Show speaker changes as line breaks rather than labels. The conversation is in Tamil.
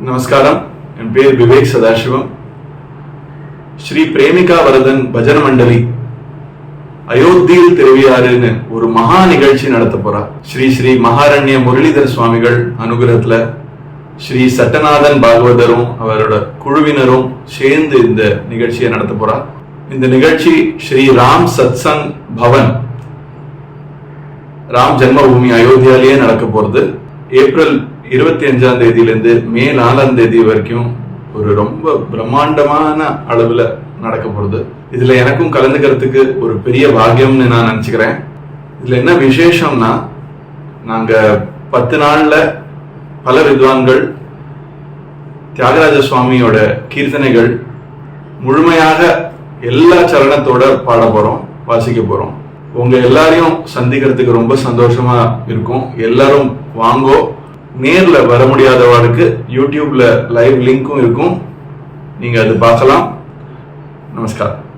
நமஸ்காரம் என் பேர் விவேக் சதாசிவம் ஸ்ரீ பிரேமிகா வரதன் பஜன மண்டலி அயோத்தியில் திருவியாறுன்னு ஒரு மகா நிகழ்ச்சி நடத்த போறா ஸ்ரீ ஸ்ரீ மகாரண்ய முரளிதர் சுவாமிகள் அனுகிரகத்துல ஸ்ரீ சட்டநாதன் பாகவதரும் அவரோட குழுவினரும் சேர்ந்து இந்த நிகழ்ச்சியை நடத்த போறா இந்த நிகழ்ச்சி ஸ்ரீ ராம் சத்சங் பவன் ராம் ஜென்மபூமி அயோத்தியாலேயே நடக்க போறது ஏப்ரல் இருபத்தி அஞ்சாம் தேதியிலேருந்து மே நாலாம் தேதி வரைக்கும் ஒரு ரொம்ப பிரம்மாண்டமான அளவில் நடக்க போகிறது இதில் எனக்கும் கலந்துக்கிறதுக்கு ஒரு பெரிய பாக்கியம்னு நான் நினச்சிக்கிறேன். இதில் என்ன விசேஷம்னா நாங்கள் பத்து நாளில் பல வித்வான்கள் தியாகராஜ சுவாமியோட கீர்த்தனைகள் முழுமையாக எல்லா சரணத்தோட பாட போகிறோம் வாசிக்க போகிறோம் உங்கள் எல்லாரையும் சந்திக்கிறதுக்கு ரொம்ப சந்தோஷமாக இருக்கும். எல்லாரும் வாங்கோ. நேரில் வர முடியாதவருக்கு யூடியூப்ல லைவ் லிங்க்கும் இருக்கும். நீங்கள் அது பார்க்கலாம். நமஸ்காரம்.